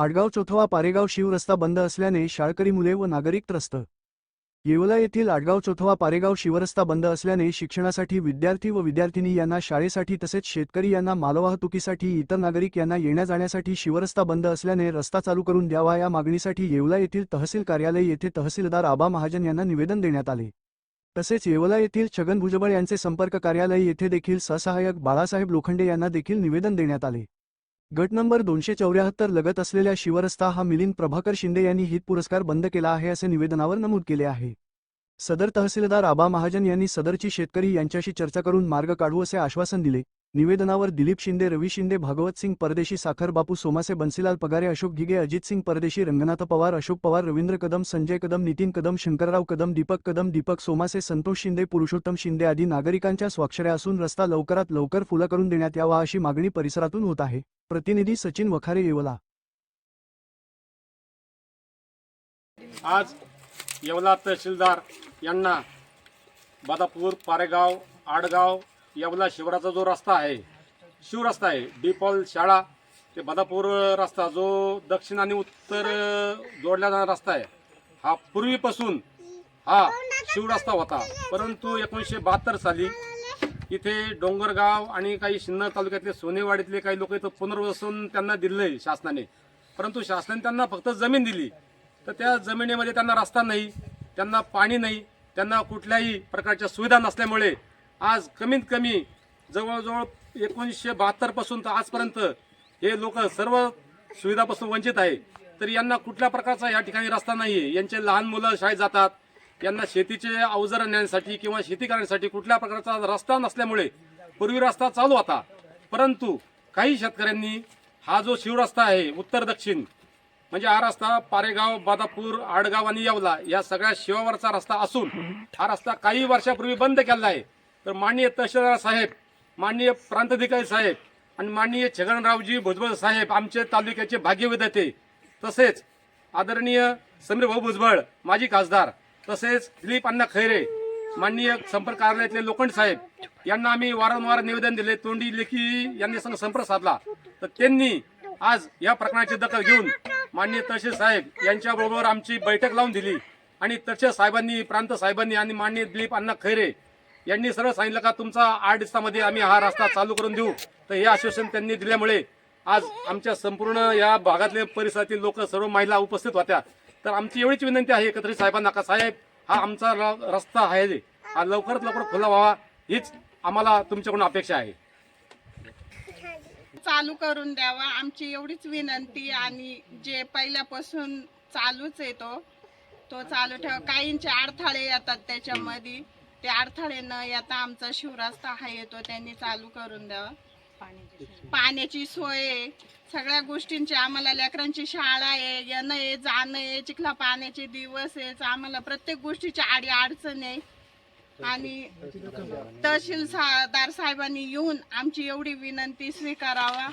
आडगाव चोथवा पारेगाव शिव रस्ता बंद असल्याने शाळकरी मुले व नागरिक त्रस्त. येवला येथील आडगाव चोथवा पारेगाव शिवरस्ता बंद असल्याने शिक्षणासाठी विद्यार्थी व विद्यार्थिनी यांना शाळेसाठी तसेच शेतकरी यांना मालवाहतुकीसाठी इतर नागरिक यांना येण्या जाण्यासाठी शिवरस्ता बंद असल्याने रस्ता चालू करून द्यावा या मागणीसाठी येवला येथील तहसील कार्यालय येथे तहसीलदार आबा महाजन यांना निवेदन देण्यात आले. तसेच येवला येथील छगन भुजबळ यांचे संपर्क कार्यालय येथे देखील सहसहाय्यक बाळासाहेब लोखंडे यांना देखील निवेदन देण्यात आले. गट नंबर दोनशे चौऱ्याहत्तर लगत असलेल्या शिवरस्ता हा मिलिंद प्रभाकर शिंदे यांनी हित पुरस्कार बंद केला आहे असे निवेदनावर नमूद केले आहे. सदर तहसीलदार आबा महाजन यांनी सदरची शेतकरी यांच्याशी चर्चा करून मार्ग काढू असे आश्वासन दिले. निवेदनावर दिलीप शिंदे रवी शिंदे भागवत सिंग परदेशी साखर बापू सोमासे बन्सीलाल पगारे अशोक घिगे अजित सिंग परदेशी रंगनाथ पवार अशोक पवार रवींद्र कदम संजय कदम नितीन कदम शंकरराव कदम दीपक कदम दीपक सोमासे संतोष शिंदे पुरुषोत्तम शिंदे आदी नागरिकांच्या स्वाक्षऱ्या असून रस्ता लवकरात लवकर खुला करून देण्यात यावा अशी मागणी परिसरातून होत आहे. प्रतिनिधी सचिन वखारे येवला. आज येवला तहसीलदार यांना बदापूर पारेगाव आडगाव येवला शिवराचा जो रस्ता आहे शिवरस्ता आहे डिपॉल शाळा ते बदापूर रस्ता जो दक्षिण आणि उत्तर जोडला जाणारा रस्ता आहे हा पूर्वीपासून हा शिवरस्ता होता. परंतु एकोणीसशे बहात्तर साली इथे डोंगरगाव आणि काही शिन्नर तालुक्यातले सोनेवाडीतले काही लोक इथं पुनर्वसन त्यांना दिलंय शासनाने. परंतु शासनाने त्यांना फक्त जमीन दिली. तर त्या जमिनीमध्ये त्यांना रस्ता नाही त्यांना पाणी नाही त्यांना कुठल्याही प्रकारच्या सुविधा नसल्यामुळे आज कमीत कमी जवळजवळ एकोणीसशे बहात्तरपासून तर आजपर्यंत हे लोक सर्व सुविधापासून वंचित आहे. तर यांना कुठल्या प्रकारचा या ठिकाणी रस्ता नाहीये. यांचे लहान मुलं शाळेत जातात. यांना शेतीचे अवजार आणण्यासाठी किंवा शेती करण्यासाठी कुठल्या प्रकारचा रस्ता नसल्यामुळे पूर्वी रस्ता चालू होता. परंतु काही शेतकऱ्यांनी हा जो शिवरस्ता आहे उत्तर दक्षिण म्हणजे हा रस्ता पारेगाव बादापूर आडगाव आणि येवला या सगळ्या शिवावरचा रस्ता असून हा रस्ता काही वर्षापूर्वी बंद केलेला आहे. तर माननीय तहसीलदार साहेब माननीय प्रांताधिकारी साहेब आणि माननीय छगनरावजी भुजबळ साहेब आमचे तालुक्याचे भाग्यविधाते तसेच आदरणीय समीर भाऊ भुजबळ माजी खासदार तसेच दिलीप अण्णा खैरे माननीय संपर्क कार्यालयातले लोखंड साहेब यांना आम्ही वारंवार निवेदन दिले तोंडी लेखी यांनी संघ संपर्क साधला. तर त्यांनी आज या प्रकरणाची दखल घेऊन माननीय तहसील साहेब यांच्याबरोबर आमची बैठक लावून दिली. आणि तहसील साहेबांनी प्रांत साहेबांनी आणि माननीय दिलीप अण्णा खैरे यांनी सरळ सांगितलं का तुमचा आठ दिवसामध्ये आम्ही हा रस्ता चालू करून देऊ. तर हे आश्वासन त्यांनी दिल्यामुळे आज आमच्या संपूर्ण या भागातले परिसरातील लोक सर्व महिला उपस्थित होत्या. तर आमची एवढीच विनंती आहे एकत्रित साहेबांना का साहेब हा आमचा र- रस्ता आहे हा लवकरात लवकर खुला व्हावा हीच आम्हाला तुमच्याकडून अपेक्षा आहे. चालू करून द्यावा आमची एवढीच विनंती आणि जे पहिल्यापासून चालूच येतो तो चालू ठेवा. काहींचे अडथळे येतात त्याच्यामध्ये. ते अडथळे न येता आमचा शिवरास्ता हा येतो त्यांनी चालू करून द्यावा पाण्याची सोय आहे. सगळ्या गोष्टींची आम्हाला लेकरांची शाळा आहे येणं आहे जाणं आहे चिखला पाण्याचे दिवस आहे आम्हाला प्रत्येक गोष्टीची आडी अडचण आहे. आणि तहसीलदार साहेबांनी येऊन आमची एवढी विनंती स्वीकारावा.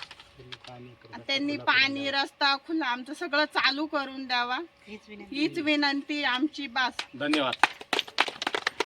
त्यांनी पाणी रस्ता खुला आमचं सगळं चालू करून द्यावा. हीच विनंती आमची बास. धन्यवाद.